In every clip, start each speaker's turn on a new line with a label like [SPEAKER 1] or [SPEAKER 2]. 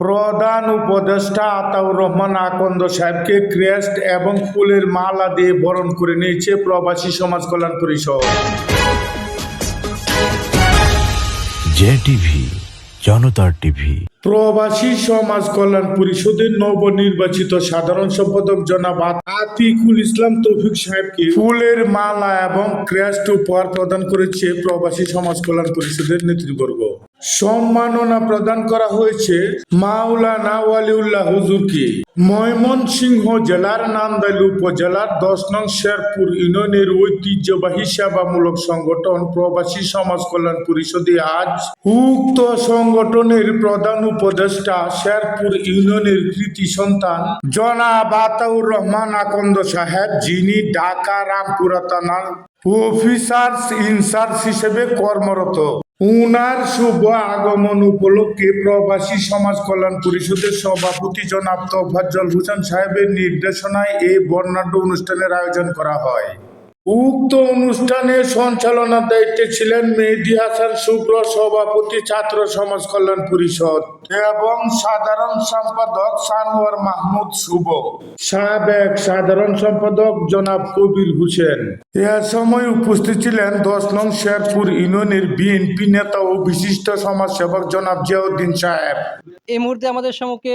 [SPEAKER 1] প্রধান উপদেষ্টা আতাউর রহমান আকন্দ সাহেবকে ক্রেস্ট এবং ফুলের মালা দিয়ে বরণ করে নিয়েছে প্রবাসী সমাজ কল্যাণ পরিষদ।
[SPEAKER 2] জনতার টিভি।
[SPEAKER 1] প্রবাসী সমাজ কল্যাণ পরিষদের নবনির্বাচিত সাধারণ সম্পাদক জনাব আতিকুল ইসলাম তৌফিক সাহেবকে ফুলের মালা এবং ক্রেস্ট উপহার প্রদান করেছে প্রবাসী সমাজ কল্যাণ পরিষদের নেতৃবর্গ। সম্মাননা প্রদান করা হয়েছে মাওলানা ওয়ালিউল্লাহ হুজুরকে। ময়মনসিংহ জেলার নান্দাইল উপজেলার দশ নং শেরপুর ইউনিয়নের ঐতিহ্যবাহী সেবামূলক সংগঠন প্রবাসী সমাজ কল্যাণ পরিষদে আজ উক্ত সংগঠনের প্রধান উপদেষ্টা শেরপুর ইউনিয়নের কৃতি সন্তান জনাব আতাউর রহমান আকন্দ সাহেব, যিনি ঢাকা রামপুরা থানার অফিসার্স ইনচার্জ হিসেবে কর্মরত। উনার শুভ আগমন উপলক্ষে প্রবাসী সমাজ কল্যাণ পরিষদের সভাপতি জনাব তফাজ্জল হোসেন সাহেবের নির্দেশনায় এই বর্ণাঢ্য অনুষ্ঠানের আয়োজন করা হয়। উক্ত অনুষ্ঠানে সঞ্চালনার দায়িত্বে ছিলেন মেহেদি হাসান শুক্র সভাপতি ছাত্র সমাজ কল্যাণ পরিষদ এবং সাধারণ সম্পাদক সানোয়ার মাহমুদ শুভ। সাবেক সাধারণ সম্পাদক জনাব কবির হোসেন। এ সময় উপস্থিত ছিলেন দশ নং শেরপুর ইউনিয়নের বিএনপি নেতা ও বিশিষ্ট সমাজসেবক জনাব জিয়াউদ্দিন সাহেব।
[SPEAKER 3] এই মুহূর্তে আমাদের সম্মুখে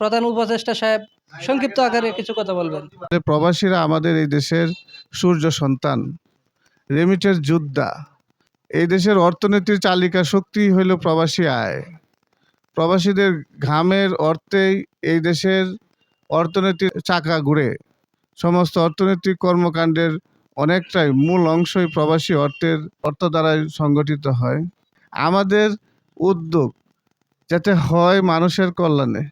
[SPEAKER 3] প্রধান উপদেষ্টা সাহেব সংক্ষিপ্ত আকারে কিছু কথা বলবেন।
[SPEAKER 4] প্রবাসীরা আমাদের এই দেশের সূর্য সন্তান রেমিটের যোদ্ধা। এই দেশের অর্থনীতির চালিকা শক্তি হইল প্রবাসী আয়। প্রবাসীদের ঘামের অর্থেই এই দেশের অর্থনীতির চাকা ঘুরে। সমস্ত অর্থনৈতিক কর্মকাণ্ডের অনেকটাই মূল অংশই প্রবাসী অর্থের অর্থ দ্বারাই সংগঠিত হয়। আমাদের উদ্যোগ যাতে হয় মানুষের কল্যাণে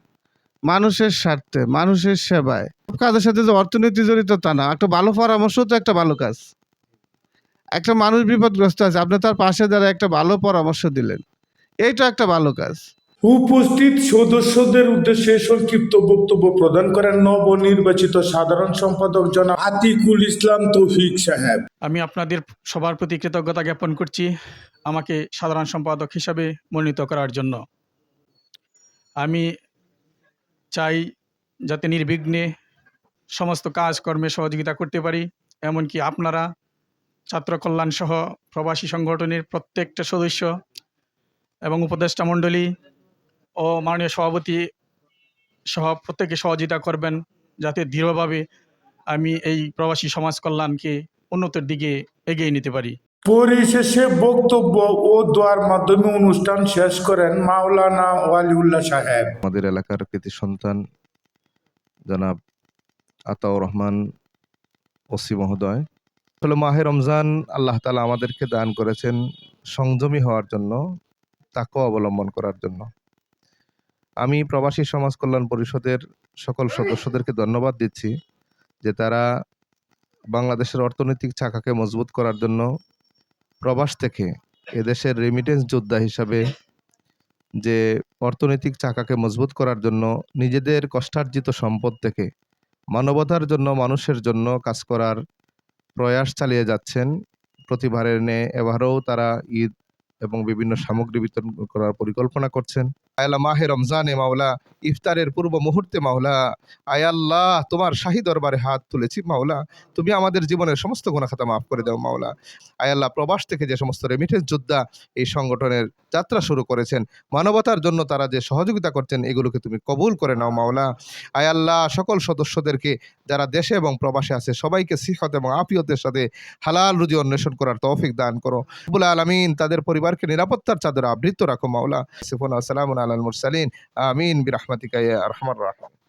[SPEAKER 4] মানুষের স্বার্থে মানুষের সেবায়। কাজের সাথে যে অর্থনীতি জড়িত তা না একটা ভালো পরামর্শ তো একটা ভালো কাজ। একটা মানুষ বিপদগ্রস্ত আছে আপনি তার পাশে দাঁড়ায় একটা ভালো পরামর্শ দিলেন। এইটা একটা ভালো কাজ।
[SPEAKER 1] উপস্থিত সদস্যদের উদ্দেশ্যে সংক্ষিপ্ত বক্তব্য প্রদান করেন নবনির্বাচিত সাধারণ সম্পাদক জনাব আতিকুল ইসলাম তৌফিক সাহেব।
[SPEAKER 5] আমি আপনাদের সবার প্রতি কৃতজ্ঞতা জ্ঞাপন করছি আমাকে সাধারণ সম্পাদক হিসাবে মনোনীত করার জন্য। আমি চাই যাতে নির্বিঘ্নে সমস্ত কাজকর্মে সহযোগিতা করতে পারি। এমনকি আপনারা ছাত্র কল্যাণ সহ প্রবাসী সংগঠনের প্রত্যেকটা সদস্য এবং উপদেষ্টা মণ্ডলী ও মাননীয় সভাপতি সহ প্রত্যেকে সহযোগিতা করবেন যাতে দৃঢ়ভাবে আমি এই প্রবাসী সমাজ কল্যাণকে উন্নতির দিকে এগিয়ে নিতে পারি।
[SPEAKER 1] পরিশেষে বক্তব্য ও দোয়ার মাধ্যমে অনুষ্ঠান শেষ করেন মাওলানা ওয়ালিউল্লাহ সাহেব।
[SPEAKER 6] আমাদের এলাকার কৃতি সন্তান জনাব আতাউর রহমান ওসি মহোদয়। আসলে মাহে রমজান, আল্লাহ তালা আমাদেরকে দান করেছেন সংযমী হওয়ার জন্য তাকে অবলম্বন করার জন্য। আমি প্রবাসী সমাজ কল্যাণ পরিষদের সকল সদস্যদেরকে ধন্যবাদ দিচ্ছি যে তারা বাংলাদেশের অর্থনৈতিক চাকাকে মজবুত করার জন্য প্রবাস থেকে এদেশের রেমিটেন্স যোদ্ধা হিসাবে যে অর্থনৈতিক চাকাকে মজবুত করার জন্য নিজেদের কষ্টার্জিত সম্পদ থেকে মানবতার জন্য, মানুষের জন্য কাজ করার প্রয়াস চালিয়ে যাচ্ছেন। প্রতিবারের নে এবারও তারা ঈদ এবং বিভিন্ন সামগ্রী বিতরণ করার পরিকল্পনা করছেন। আয়াল্লাহ মাহে রমজানে মাওলা, ইফতারের পূর্ব মুহূর্তে মাওলা আয়াল্লাহ তোমার শাহী দরবারে হাত তুলেছি মাওলা, তুমি আমাদের জীবনের সমস্ত গুণাখাতা মাফ করে দাও মাওলা। আয়াল্লাহ প্রবাস থেকে যে সমস্ত রেমিটেন্স যোদ্ধা এই সংগঠনের যাত্রা শুরু করেছেন, মানবতার জন্য তারা যে সহযোগিতা করছেন, এগুলোকে তুমি কবুল করে নাও মাওলা। আয়াল্লাহ সকল সদস্যদেরকে যারা দেশে এবং প্রবাসে আছে, সবাইকে শিখত এবং আপিয়তের সাথে হালাল রুজি অন্বেষণ করার তৌফিক দান করো। বুল আলমিন, তাদের পরিবারকে নিরাপত্তার চাদরে আবৃত রাখো মাওলা। সিফুন আসসালাম على المرسلين. آمين برحمتك يا أرحم الراحمين.